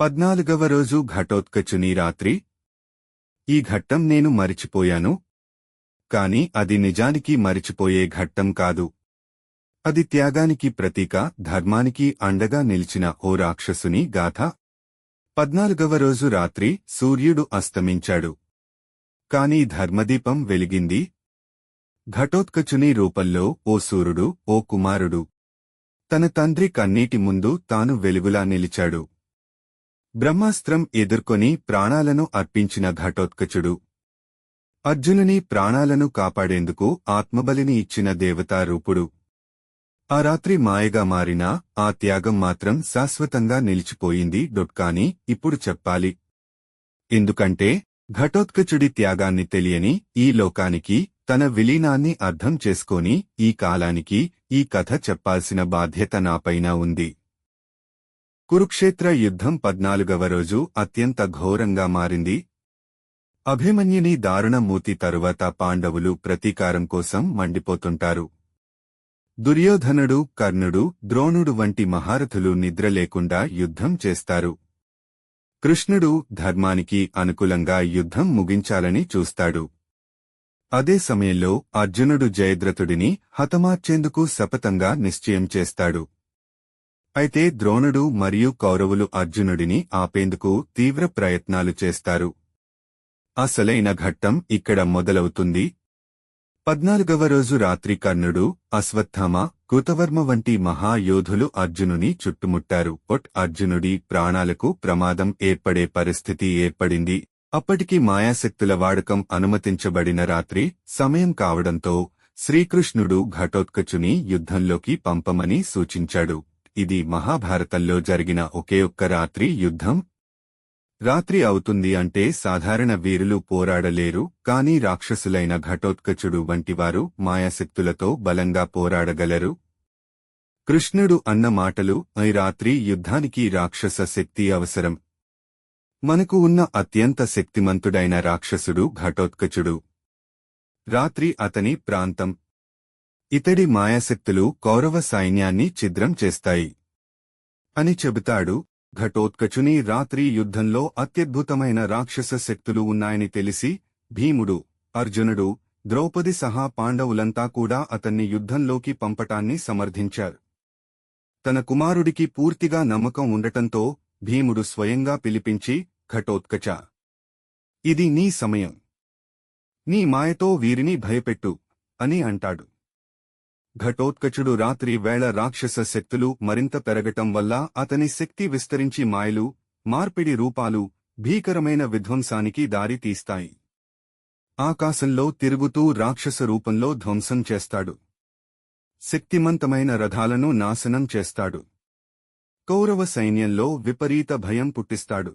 పద్నాలుగవ రోజు ఘటోత్కచుని రాత్రి ఈ ఘట్టం నేను మరిచిపోయాను. కాని అది నిజానికి మరిచిపోయే ఘట్టం కాదు. అది త్యాగానికి ప్రతీక ధర్మానికి అండగా నిలిచిన ఓ రాక్షసుని గాథ. పద్నాలుగవ రోజు రాత్రి సూర్యుడు అస్తమించాడు. కాని ధర్మదీపం వెలిగింది. ఘటోత్కచుని రూపంలో ఓ సూర్యుడు ఓ కుమారుడు. తన తండ్రి కన్నీటి ముందు తాను వెలుగులా నిలిచాడు. బ్రహ్మాస్త్రం ఎదుర్కొని ప్రాణాలను అర్పించిన ఘటోత్కచుడు. అర్జునుని ప్రాణాలను కాపాడేందుకు ఆత్మబలిని ఇచ్చిన దేవతారూపుడు ఆ రాత్రి మాయగా మారినా ఆ త్యాగం మాత్రం శాశ్వతంగా నిలిచిపోయింది డొట్కాని ఇప్పుడు చెప్పాలి. ఎందుకంటే ఘటోత్కచుడి త్యాగాన్ని తెలియని ఈ లోకానికి తన విలీనాన్ని అర్థం చేసుకొని ఈ కాలానికి ఈ కథ చెప్పాల్సిన బాధ్యత నాపైన ఉంది. కురుక్షేత్ర యుద్ధం పద్నాలుగవ రోజు అత్యంత ఘోరంగా మారింది. అభిమన్యుని దారుణ మూతి తరువాత పాండవులు ప్రతీకారం కోసం మండిపోతుంటారు. దుర్యోధనుడు కర్ణుడు ద్రోణుడు వంటి మహారథులు నిద్రలేకుండా యుద్ధం చేస్తారు. కృష్ణుడు ధర్మానికి అనుకూలంగా యుద్ధం ముగించాలని చూస్తాడు. అదే సమయంలో అర్జునుడు జయద్రథుడిని హతమార్చేందుకు శపథంగా నిశ్చయం చేస్తాడు. అయితే ద్రోణుడు మరియు కౌరవులు అర్జునుడిని ఆపేందుకు తీవ్ర ప్రయత్నాలు చేస్తారు. అసలైన ఘట్టం ఇక్కడ మొదలవుతుంది. పద్నాలుగవ రోజు రాత్రి కర్ణుడు అశ్వత్థామ కృతవర్మ వంటి మహాయోధులు అర్జునుని చుట్టుముట్టారు. ఒట్ అర్జునుడి ప్రాణాలకు ప్రమాదం ఏర్పడే పరిస్థితి ఏర్పడింది. అప్పటికి మాయాశక్తుల వాడకం అనుమతించబడిన రాత్రి సమయం కావడంతో శ్రీకృష్ణుడు ఘటోత్కచుని యుద్ధంలోకి పంపమని సూచించాడు. ఇది మహాభారతంలో జరిగిన ఒకే ఒక్క రాత్రి యుద్ధం? రాత్రి అవుతుంది అంటే సాధారణ వీరులు పోరాడలేరు కాని రాక్షసులైన ఘటోత్కచుడు వంటివారు మాయాశక్తులతో బలంగా పోరాడగలరు. కృష్ణుడు అన్న మాటలు ఈ రాత్రి యుద్ధానికి రాక్షస శక్తి అవసరం. మనకు ఉన్న అత్యంత శక్తిమంతుడైన రాక్షసుడు ఘటోత్కచుడు. రాత్రి అతని ప్రాంతం. ఇతడి మాయాశక్తులు కౌరవ సైన్యాన్ని ఛిద్రం చేస్తాయి. అని చెబుతాడు ఘటోత్కచుని రాత్రి యుద్ధంలో అత్యద్భుతమైన రాక్షస శక్తులు ఉన్నాయని తెలిసి భీముడు అర్జునుడు ద్రౌపది సహా పాండవులంతా కూడా అతన్ని యుద్ధంలోకి పంపటాన్ని సమర్థించారు. తన కుమారుడికి పూర్తిగా నమ్మకం ఉండటంతో భీముడు స్వయంగా పిలిపించి ఘటోత్కచ ఇది నీ సమయం. నీ మాయతో వీరిని భయపెట్టు అని అంటాడు. ఘటోత్కచుడు రాత్రి వేళ రాక్షస శక్తులు మరింత పెరగటం వల్ల అతని శక్తి విస్తరించి మాయలు మార్పిడి రూపాలు భీకరమైన విధ్వంసానికి దారి తీస్తాయి. ఆకాశంలో తిరుగుతూ రాక్షస రూపంలో ధ్వంసం చేస్తాడు. శక్తిమంతమైన రథాలను నాశనం చేస్తాడు. కౌరవ సైన్యంలో విపరీత భయం పుట్టిస్తాడు.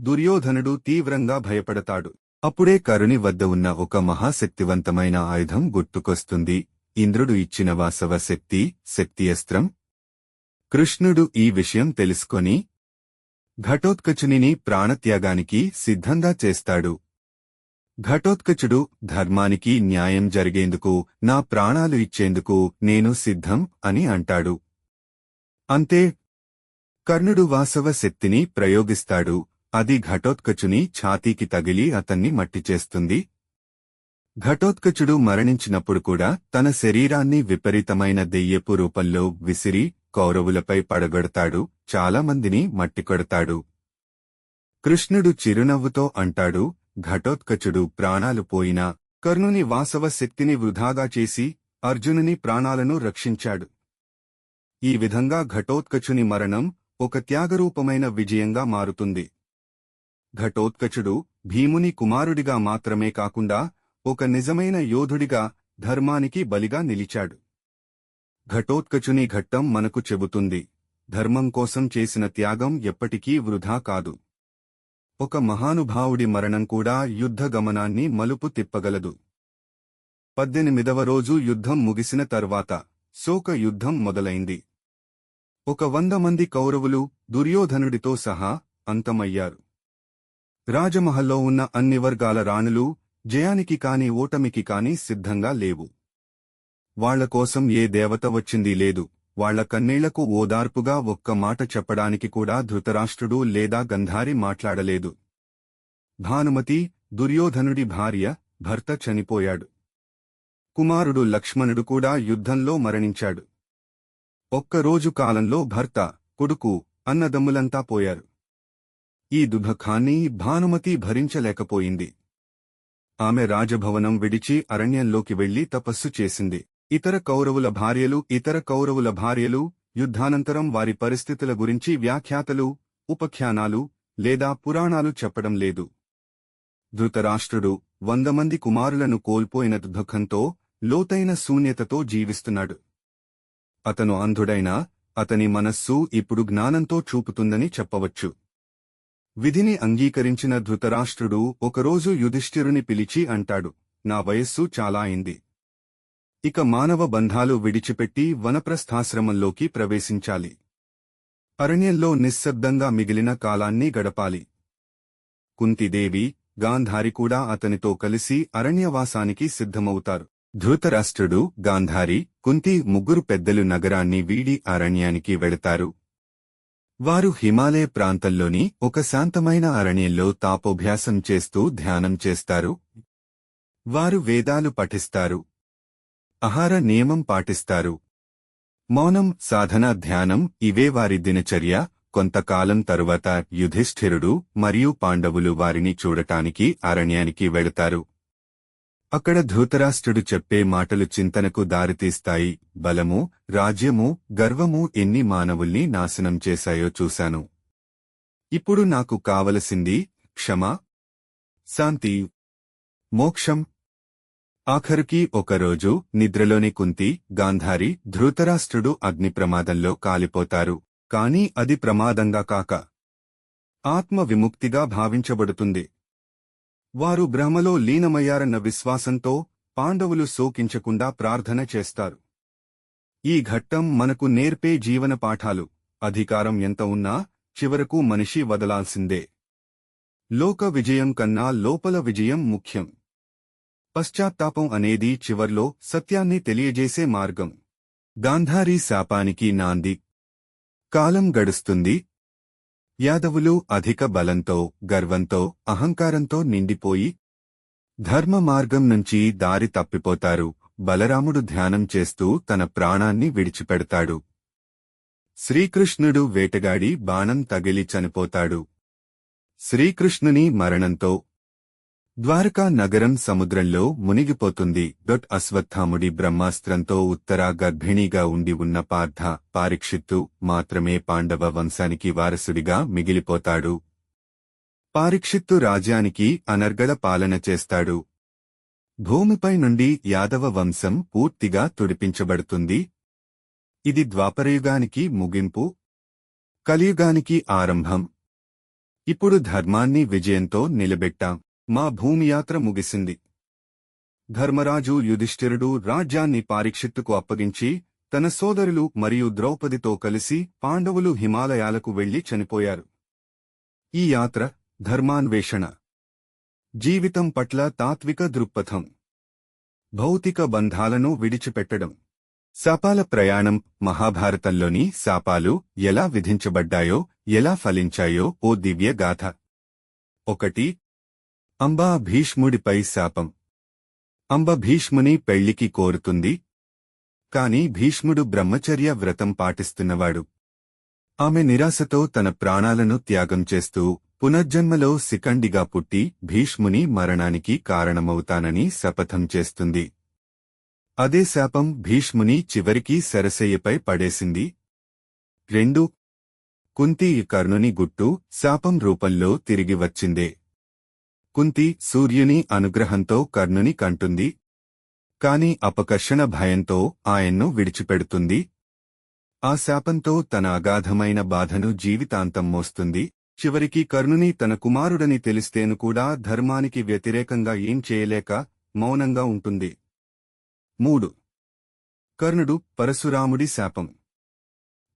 దుర్యోధనుడు తీవ్రంగా భయపడతాడు. అప్పుడే కరుణి వద్ద ఉన్న ఒక మహాశక్తివంతమైన ఆయుధం గుర్తుకొస్తుంది. ఇంద్రుడు ఇచ్చిన వాసవ శక్తి శక్తియస్త్రం. కృష్ణుడు ఈ విషయం తెలుసుకొని ఘటోత్కచునిని ప్రాణత్యాగానికి సిద్ధంగా చేస్తాడు. ఘటోత్కచుడు ధర్మానికి న్యాయం జరిగేందుకు నా ప్రాణాలు ఇచ్చేందుకు నేను సిద్ధం అని అంటాడు. అంతే కర్ణుడు వాసవ శక్తిని ప్రయోగిస్తాడు అది ఘటోత్కచుని ఛాతీకి తగిలి అతన్ని మట్టి చేస్తుంది. ఘటోత్కచుడు మరణించినప్పుడు కూడా తన శరీరాన్ని విపరీతమైన దెయ్యపు రూపంలో విసిరి కౌరవులపై పడగొడతాడు చాలామందిని మట్టికొడతాడు. కృష్ణుడు చిరునవ్వుతో అంటాడు ఘటోత్కచుడు ప్రాణాలు పోయినా కర్ణుని వాసవ శక్తిని వృధాగా చేసి అర్జునుని ప్రాణాలను రక్షించాడు. ఈ విధంగా ఘటోత్కచుని మరణం ఒక త్యాగరూపమైన విజయంగా మారుతుంది. ఘటోత్కచుడు భీముని కుమారుడిగా మాత్రమే కాకుండా ఒక నిజమైన యోధుడిగా ధర్మానికి బలిగా నిలిచాడు. ఘటోత్కచుని ఘట్టం మనకు చెబుతుంది ధర్మం కోసం చేసిన త్యాగం ఎప్పటికీ వృధా కాదు. ఒక మహానుభావుడి మరణం కూడా యుద్ధ గమనాన్ని మలుపు తిప్పగలదు. పద్దెనిమిదవ రోజు యుద్ధం ముగిసిన తర్వాత శోక యుద్ధం మొదలైంది. ఒక వంద మంది కౌరవులు దుర్యోధనుడితో సహా అంతమయ్యారు. రాజమహల్లో ఉన్న అన్ని వర్గాల రాణులు జయానికి కాని ఓటమికి కాని సిద్ధంగా లేవు. వాళ్ళకోసం ఏ దేవత వచ్చింది లేదు. వాళ్ళ కన్నీళ్ళకు ఓదార్పుగా ఒక్క మాట చెప్పడానికి కూడా ధృతరాష్ట్రుడు లేదా గంధారి మాట్లాడలేదు. భానుమతి దుర్యోధనుడి భార్య భర్త చనిపోయాడు. కుమారుడు లక్ష్మణుడు కూడా యుద్ధంలో మరణించాడు. ఒక్కరోజు కాలంలో భర్త కొడుకు అన్నదమ్ములంతా పోయారు. ఈ దుఃఖాన్ని భానుమతి భరించలేకపోయింది. ఆమె రాజభవనం విడిచి అరణ్యంలోకి వెళ్ళి తపస్సు చేసింది. ఇతర కౌరవుల భార్యలు ఇతర కౌరవుల భార్యలు యుద్ధానంతరం వారి పరిస్థితుల గురించి వ్యాఖ్యాతలు ఉపఖ్యానాలు లేదా పురాణాలు చెప్పడం లేదు. ధృతరాష్ట్రుడు వంద మంది కుమారులను కోల్పోయిన దుఃఖంతో లోతైన శూన్యతతో జీవిస్తున్నాడు. అతను అంధుడైనా అతని మనస్సు ఇప్పుడు జ్ఞానంతో చూపుతుందని చెప్పవచ్చు. విధిని అంగీకరించిన ధృతరాష్ట్రుడు ఒకరోజు యుధిష్ఠిరుని పిలిచి అంటాడు నా వయస్సు చాలా అయింది. ఇక మానవ బంధాలు విడిచిపెట్టి వనప్రస్థాశ్రమంలోకి ప్రవేశించాలి. అరణ్యంలో నిశ్శబ్దంగా మిగిలిన కాలాన్ని గడపాలి. కుంతిదేవి గాంధారి కూడా అతనితో కలిసి అరణ్యవాసానికి సిద్ధమవుతారు. ధృతరాష్ట్రుడు గాంధారి కుంతి ముగ్గురు పెద్దలు నగరాన్ని వీడి అరణ్యానికి వెళతారు. వారు హిమాలయ ప్రాంతంలోని ఒక శాంతమైన అరణ్యంలో తాపోభ్యాసం చేస్తూ ధ్యానం చేస్తారు. వారు వేదాలు పఠిస్తారు. ఆహార నియమం పాటిస్తారు. మౌనం సాధన ధ్యానం ఇవే వారి దినచర్య. కొంతకాలం తరువాత యుధిష్ఠిరుడు మరియు పాండవులు వారిని చూడటానికి అరణ్యానికి వెళతారు. అక్కడ ధృతరాష్ట్రుడు చెప్పే మాటలు చింతనకు దారితీస్తాయి. బలము రాజ్యము గర్వము ఎన్ని మానవుల్ని నాశనం చేశాయో చూశాను. ఇప్పుడు నాకు కావలసింది క్షమ శాంతి మోక్షం. ఆఖరుకి ఒకరోజు నిద్రలోని కుంతి గాంధారి ధృతరాష్ట్రుడు అగ్ని ప్రమాదంలో కాలిపోతారు. కాని అది ప్రమాదంగా కాక ఆత్మ విముక్తిగా భావించబడుతుంది. వారు బ్రహ్మలో లీనమయ్యారన్న విశ్వాసంతో పాండవులు శోకించకుండా ప్రార్థన చేస్తారు. ఈ ఘట్టం మనకు నేర్పే జీవన పాఠాలు అధికారం ఎంత ఉన్నా చివరకు మనిషి వదలాల్సిందే. లోక విజయం కన్నా లోపల విజయం ముఖ్యం. పశ్చాత్తాపం అనేది చివర్లో సత్యాన్ని తెలియజేసే మార్గం. గాంధారీ శాపానికి నాంది. కాలం గడుస్తుంది యాదవులు అధిక బలంతో గర్వంతో అహంకారంతో నిండిపోయి ధర్మ మార్గం నుంచి దారి తప్పిపోతారు. బలరాముడు ధ్యానం చేస్తూ తన ప్రాణాన్ని విడిచిపెడతాడు. శ్రీకృష్ణుడు వేటగాడి బాణం తగిలి చనిపోతాడు. శ్రీకృష్ణుని మరణంతో ద్వారకా నగరం సముద్రంలో మునిగిపోతుంది. డొట్ అశ్వత్థాముడి బ్రహ్మాస్త్రంతో ఉత్తర గర్భిణీగా ఉండి ఉన్న పార్థ పారిక్షిత్తు మాత్రమే పాండవ వంశానికి వారసుడిగా మిగిలిపోతాడు. పారిక్షిత్తు రాజ్యానికి అనర్గళ పాలన చేస్తాడు. భూమిపై నుండి యాదవ వంశం పూర్తిగా తుడిపించబడుతుంది. ఇది ద్వాపరయుగానికి ముగింపు. కలియుగానికి ఆరంభం. ఇప్పుడు ధర్మాన్ని విజయంతో నిలబెట్టాం. మా భూమియాత్ర ముగిసింది. ధర్మరాజు యుధిష్ఠిరుడు రాజ్యాన్ని పారీక్షిత్తుకు అప్పగించి తన సోదరులు మరియు ద్రౌపదితో కలిసి పాండవులు హిమాలయాలకు వెళ్ళి చనిపోయారు. ఈ యాత్ర ధర్మాన్వేషణ. జీవితం పట్ల తాత్విక దృక్పథం. భౌతిక బంధాలను విడిచిపెట్టడం. శాపాల ప్రయాణం మహాభారతంలోని శాపాలు ఎలా విధించబడ్డాయో ఎలా ఫలించాయో ఓ దివ్య గాథ ఒకటి అంబా భీష్ముడిపై శాపం. అంబ భీష్ముని పెళ్ళికి కోరుతుంది. కాని భీష్ముడు బ్రహ్మచర్య వ్రతం పాటిస్తున్నవాడు. ఆమె నిరాశతో తన ప్రాణాలను త్యాగం చేస్తూ పునర్జన్మలో సికండిగా పుట్టి భీష్ముని మరణానికి కారణమవుతానని శపథం చేస్తుంది. అదే శాపం భీష్ముని చివరికి సరసయ్యపై పడేసింది. రెండు. కుంతి కర్ణుని గుట్టు శాపం రూపంలో తిరిగి వచ్చిందే. కుంతి సూర్యుని అనుగ్రహంతో కర్ణుని కంటుంది. కాని అపకర్షణ భయంతో ఆయన్ను విడిచిపెడుతుంది. ఆ శాపంతో తన అగాధమైన బాధను జీవితాంతం మోస్తుంది. చివరికి కర్ణుని తన కుమారుడని తెలిస్తేను కూడా ధర్మానికి వ్యతిరేకంగా ఏం చేయలేక మౌనంగా ఉంటుంది. మూడు. కర్ణుడు పరశురాముడి శాపం.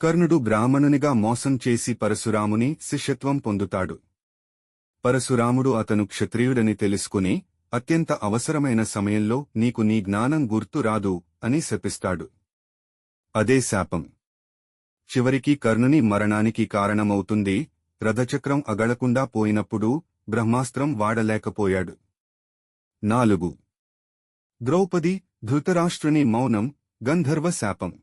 కర్ణుడు బ్రాహ్మణునిగా మోసం చేసి పరశురాముని శిష్యత్వం పొందుతాడు. పరశురాముడు అతను క్షత్రియుడని తెలుసుకుని అత్యంత అవసరమైన సమయంలో నీకు నీ జ్ఞానం గుర్తు రాదు అని శపిస్తాడు. అదే శాపం. చివరికి కర్ణుని మరణానికి కారణమవుతుంది. రథచక్రం అగళకుండా పోయినప్పుడు బ్రహ్మాస్త్రం వాడలేకపోయాడు. నాలుగు. ద్రౌపది ధృతరాష్ట్రుని మౌనం గంధర్వ శాపం.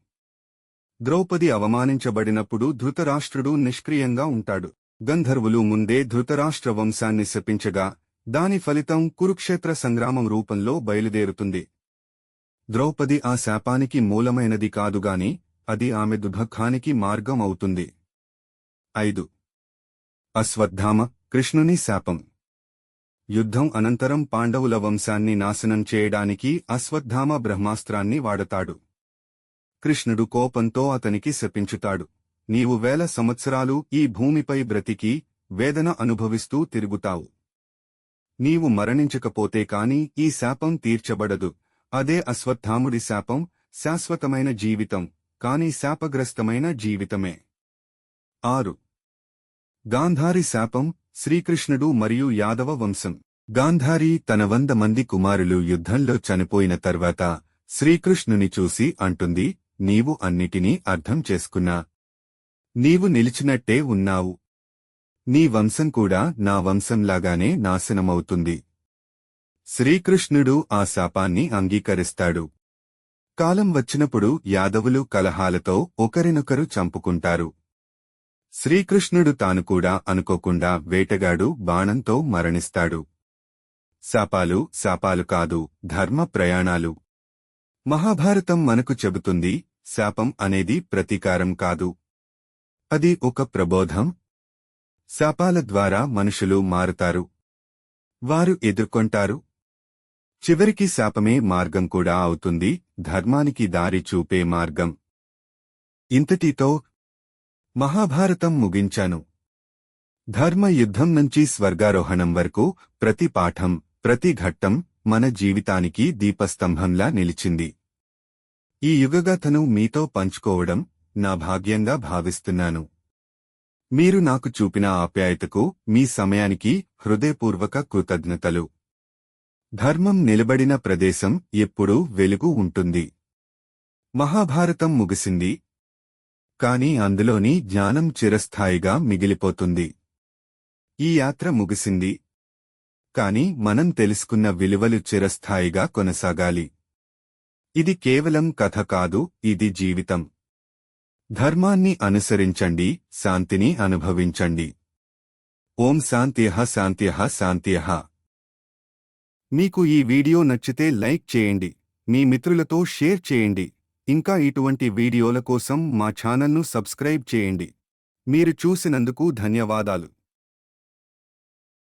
ద్రౌపది అవమానించబడినప్పుడు ధృతరాష్ట్రుడు నిష్క్రియంగా ఉంటాడు. గంధర్వులు ముందే ధృతరాష్ట్ర వంశాన్ని శపించగా దాని ఫలితం కురుక్షేత్ర సంగ్రామం రూపంలో బయలుదేరుతుంది. ద్రౌపది ఆ శాపానికి మూలమైనది కాదుగాని అది ఆమె దుభఖానికి మార్గం అవుతుంది. ఐదు. అశ్వత్థామ కృష్ణుని శాపం. యుద్ధం అనంతరం పాండవుల వంశాన్ని నాశనం చేయడానికి అశ్వత్థామ బ్రహ్మాస్త్రాన్ని వాడతాడు. కృష్ణుడు కోపంతో అతనికి శపించుతాడు. నీవు వేల సంవత్సరాలు ఈ భూమిపై బ్రతికి వేదన అనుభవిస్తూ తిరుగుతావు. నీవు మరణించకపోతే కాని ఈ శాపం తీర్చబడదు. అదే అశ్వత్థాముడి శాపం శాశ్వతమైన జీవితం కాని శాపగ్రస్తమైన జీవితమే. ఆరు. గాంధారి శాపం శ్రీకృష్ణుడు మరియు యాదవ వంశం. గాంధారి తన వంద మంది కుమారులు యుద్ధంలో చనిపోయిన తర్వాత శ్రీకృష్ణుని చూసి అంటుంది నీవు అన్నిటినీ అర్థం చేసుకున్నా నీవు నిలిచినట్టే ఉన్నావు. నీ వంశం కూడా నా వంశంలాగానే నాశనమవుతుంది. శ్రీకృష్ణుడు ఆ శాపాన్ని అంగీకరిస్తాడు. కాలం వచ్చినప్పుడు యాదవులు కలహాలతో ఒకరినొకరు చంపుకుంటారు. శ్రీకృష్ణుడు తాను కూడా అనుకోకుండా వేటగాడు బాణంతో మరణిస్తాడు. శాపాలు శాపాలు కాదు ధర్మ ప్రయాణాలు. మహాభారతం మనకు చెబుతుంది శాపం అనేది ప్రతీకారం కాదు. అది ఒక ప్రబోధం? శాపాల ద్వారా మనుషులు మారుతారు. వారు ఎదుర్కొంటారు. చివరికి శాపమే మార్గం కూడా అవుతుంది. ధర్మానికి దారి చూపే మార్గం. ఇంతటితో మహాభారతం ముగించాను. ధర్మ యుద్ధం నుంచి స్వర్గారోహణం వరకు ప్రతి పాఠం ప్రతి ఘట్టం మన జీవితానికి దీపస్తంభంలా నిలిచింది. ఈ యుగగాథను మీతో పంచుకోవడం నా భాగ్యంగా భావిస్తున్నాను. మీరు నాకు చూపిన ఆప్యాయతకు మీ సమయానికి హృదయపూర్వక కృతజ్ఞతలు. ధర్మం నిలబడిన ప్రదేశం ఎప్పుడూ వెలుగు ఉంటుంది. మహాభారతం ముగిసింది. కాని అందులోని జ్ఞానం చిరస్థాయిగా మిగిలిపోతుంది. ఈ యాత్ర ముగిసింది. కాని మనం తెలుసుకున్న విలువలు చిరస్థాయిగా కొనసాగాలి. ఇది కేవలం కథ కాదు ఇది జీవితం. ధర్మాన్ని అనుసరించండి శాంతిని అనుభవించండి. ఓం శాంత్యహ శాంత్యహ శాంత్యహ మీకు ఈ వీడియో నచ్చితే లైక్ చేయండి మీ మిత్రులతో షేర్ చేయండి. ఇంకా ఇటువంటి వీడియోల కోసం మా ఛానల్ను సబ్స్క్రైబ్ చేయండి. మీరు చూసినందుకు ధన్యవాదాలు.